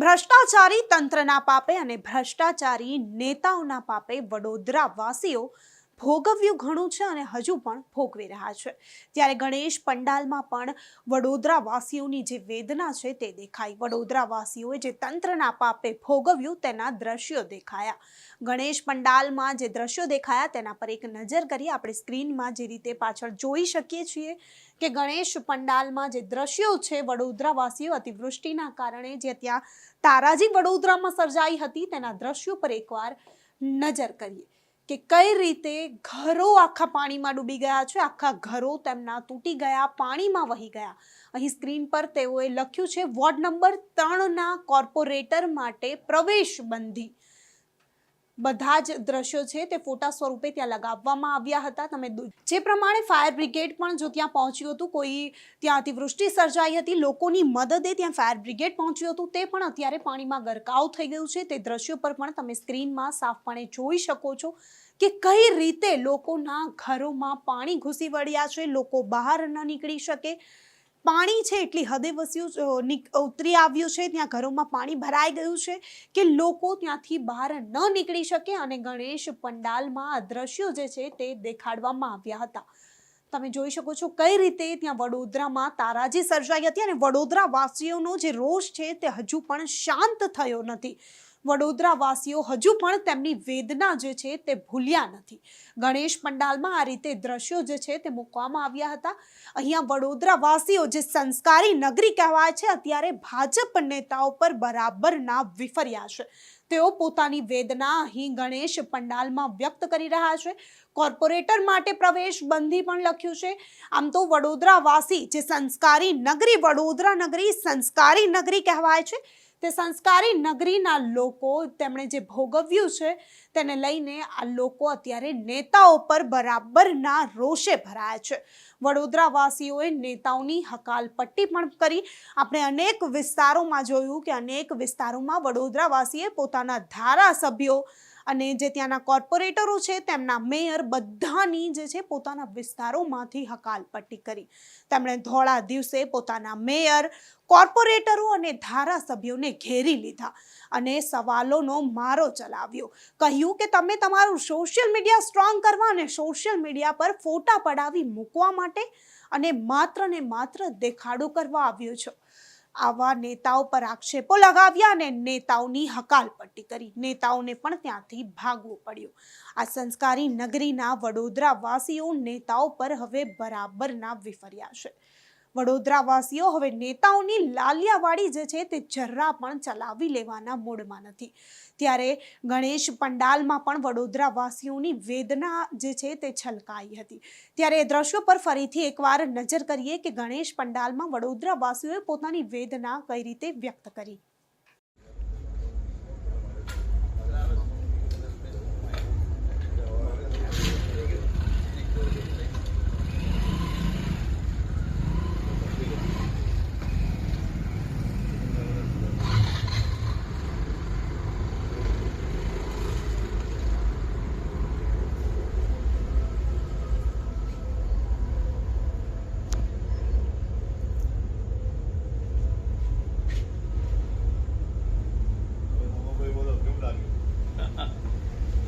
ભ્રષ્ટાચારી તંત્રના પાપે અને ભ્રષ્ટાચારી નેતાઓના પાપે વડોદરા વાસીઓ ભોગવ્યું ઘણું છે અને હજુ પણ ભોગવી રહ્યા છે. ત્યારે ગણેશ પંડાલમાં પણ વડોદરાવાસીઓની જે વેદના છે તે દેખાઈ. વડોદરાવાસીઓએ જે તંત્રના પાપે ભોગવ્યું તેના દ્રશ્યો દેખાયા. ગણેશ પંડાલમાં જે દ્રશ્યો દેખાયા તેના પર એક નજર કરી આપણે સ્ક્રીનમાં જે રીતે પાછળ જોઈ શકીએ છીએ કે ગણેશ પંડાલમાં જે દ્રશ્યો છે વડોદરાવાસીઓ અતિવૃષ્ટિના કારણે જે ત્યાં તારાજી વડોદરામાં સર્જાઈ હતી તેના દ્રશ્યો પર એકવાર નજર કરીએ. કે કઈ રીતે ઘરો આખા પાણીમાં ડૂબી ગયા છે? આખા ઘરો તેમના તૂટી ગયા, પાણીમાં વહી ગયા. અહીં સ્ક્રીન પર તેઓએ લખ્યું છે, વોર્ડ નંબર ત્રણના કોર્પોરેટર માટે પ્રવેશ બંધી બધા જ દ્રશ્યો છે તે ફોટા સ્વરૂપે ત્યાં લગાવવામાં આવ્યા હતા. તમે જે પ્રમાણે ફાયર બ્રિગેડ પણ જો ત્યાં પહોંચ્યું હતું, કોઈ ત્યાં અતિવૃષ્ટિ સર્જાઈ હતી, લોકોની મદદે ત્યાં ફાયર બ્રિગેડ પહોંચ્યું હતું, તે પણ અત્યારે પાણીમાં ગરકાવ થઈ ગયું છે. તે દ્રશ્યો પર પણ તમે સ્ક્રીનમાં સાફપણે જોઈ શકો છો કે કઈ રીતે લોકોના ઘરોમાં પાણી ઘૂસી વળ્યા છે, લોકો બહાર ન નીકળી શકે. પાણી છે એટલી હદે વસ્યું ઉતરી આવ્યું છે, ત્યાં ઘરોમાં પાણી ભરાઈ ગયું છે કે લોકો ત્યાંથી બહાર ન નીકળી શકે અને ગણેશ પંડાલમાં આ દ્રશ્યો જે છે તે દેખાડવામાં આવ્યા હતા. તમે જોઈ શકો છો કઈ રીતે ત્યાં વડોદરામાં તારાજી સર્જાઈ હતી અને વડોદરા વાસીઓનો જે રોષ છે તે હજુ પણ શાંત થયો નથી. વડોદરા વાસીઓ હજુ પણ તેમની વેદના જે છે તે ભૂલ્યા નથી. ગણેશ પંડાલમાં આ રીતે દ્રશ્યો જે છે તે મૂકવામાં આવ્યા હતા. અહીંયા વડોદરાવાસીઓ જે સંસ્કારી નગરી કહેવાય છે, અત્યારે ભાજપ નેતાઓ પર બરાબરના વિફર્યા છે. તેઓ પોતાની વેદના અહીં ગણેશ પંડાલમાં વ્યક્ત કરી રહ્યા છે. કોર્પોરેટર માટે પ્રવેશ બંધી પણ લખ્યું છે. આમ તો વડોદરાવાસી જે સંસ્કારી નગરી, વડોદરા નગરી સંસ્કારી નગરી કહેવાય છે તે સંસ્કારી નગરીના લોકો તેમણે જે ભોગવ્યું છે, તેને લઈને આ લોકો અત્યારે નેતાઓ પર બરાબરના રોષે ભરાયા છે. વડોદરાવાસીઓએ નેતાઓની હકાલપટ્ટી પણ કરી. આપણે અનેક વિસ્તારોમાં જોયું કે અનેક વિસ્તારોમાં વડોદરાવાસીએ પોતાના ધારાસભ્યો અને જે ત્યાંના કોર્પોરેટરો છે, તેમના મેયર બધાની જે છે, પોતાના વિસ્તારોમાંથી હકાલપટ્ટી કરી. તેમણે ધોળા દિવસે પોતાના મેયર, કોર્પોરેટરો અને ધારાસભ્યોને ઘેરી લીધા અને સવાલોનો મારો ચલાવ્યો. કહ્યું કે તમે તમારું સોશિયલ મીડિયા સ્ટ્રોંગ કરવા અને સોશિયલ મીડિયા પર ફોટા પડાવી મૂકવા માટે અને માત્ર ને માત્ર દેખાડો કરવા આવ્યો છો. આવા નેતાઓ પર આક્ષેપો લગાવ્યા અને નેતાઓની હકાલપટ્ટી કરી. નેતાઓને પણ ત્યાંથી ભાગવું પડ્યું. આ સંસ્કારી નગરીના વડોદરા વાસીઓ નેતાઓ પર હવે બરાબરના વિફર્યા છે. વડોદરા વાસીઓ હવે નેતાઓની લાલિયાવાડી જે છે તે જરા પણ ચલાવી લેવાના મૂડમાં નથી. ત્યારે ગણેશ પંડાલમાં પણ વડોદરાવાસીઓની વેદના જે છે તે છલકાઈ હતી. ત્યારે એ દ્રશ્યો પર ફરીથી એકવાર નજર કરીએ કે ગણેશ પંડાલમાં વડોદરાવાસીઓએ પોતાની વેદના કઈ રીતે વ્યક્ત કરી.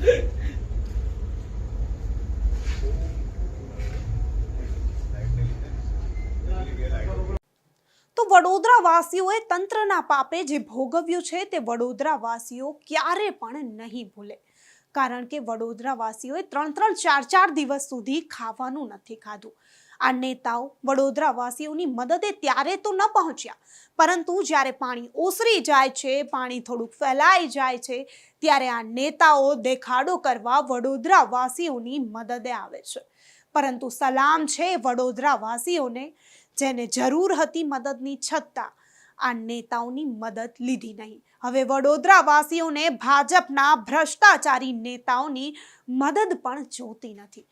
તો વડોદરા વાસીઓએ તંત્રના પાપે જે ભોગવ્યું છે તે વડોદરા વાસીઓ ક્યારે પણ નહીં ભૂલે. કારણ કે વડોદરા વાસીઓએ ત્રણ ત્રણ ચાર ચાર દિવસ સુધી ખાવાનું નથી ખાધું. આ નેતાઓ વડોદરાવાસીઓની મદદે ત્યારે તો ન પહોંચ્યા. પરંતુ જ્યારે પાણી ઓસરી જાય છે, પાણી થોડુંક ફેલાઈ જાય છે, ત્યારે આ નેતાઓ દેખાડો કરવા વડોદરાવાસીઓની મદદે આવે છે. પરંતુ સલામ છે વડોદરાવાસીઓને, જેને જરૂર હતી મદદની છતાં આ નેતાઓની મદદ લીધી નહીં. હવે વડોદરાવાસીઓને ભાજપના ભ્રષ્ટાચારી નેતાઓની મદદ પણ જોતી નથી.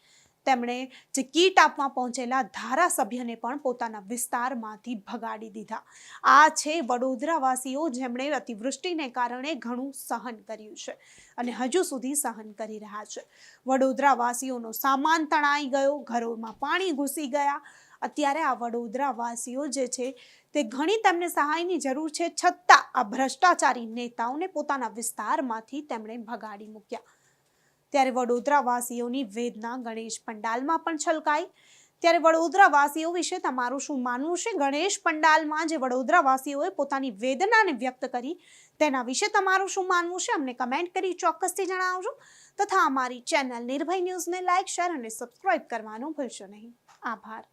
તેમણે જે કીટ આપવા પહોંચેલા ધારાસભ્યને પણ પોતાના વિસ્તારમાંથી ભગાડી દીધા. આ છે વડોદરાવાસીઓ જેમણે અતિવૃષ્ટિને કારણે ઘણું સહન કર્યું છે અને હજુ સુધી સહન કરી રહ્યા છે. વડોદરાવાસીઓનો સામાન તણાઈ ગયો, ઘરોમાં પાણી ઘૂસી ગયા. અત્યારે આ વડોદરાવાસીઓ જે છે તે ઘણી તેમને સહાયની જરૂર છે, છતાં આ ભ્રષ્ટાચારી નેતાઓને પોતાના વિસ્તારમાંથી તેમણે ભગાડી મૂક્યા. ત્યારે વડોદરા વાસીઓની વેદના ગણેશ પંડાલમાં પણ છલકાઈ. ત્યારે વડોદરા વાસીઓ વિશે તમારું શું માનવું છે? ગણેશ પંડાલમાં જે વડોદરા વાસીઓએ પોતાની વેદનાને વ્યક્ત કરી, તેના વિશે તમારું શું માનવું છે? અમને કમેન્ટ કરી ચોક્કસથી જણાવજો. તથા અમારી ચેનલ નિર્ભય ન્યૂઝને લાઇક શેર અને સબસ્ક્રાઇબ કરવાનું ભૂલશો નહીં. આભાર.